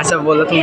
আচ্ছা বলো তুমি।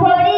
Nobody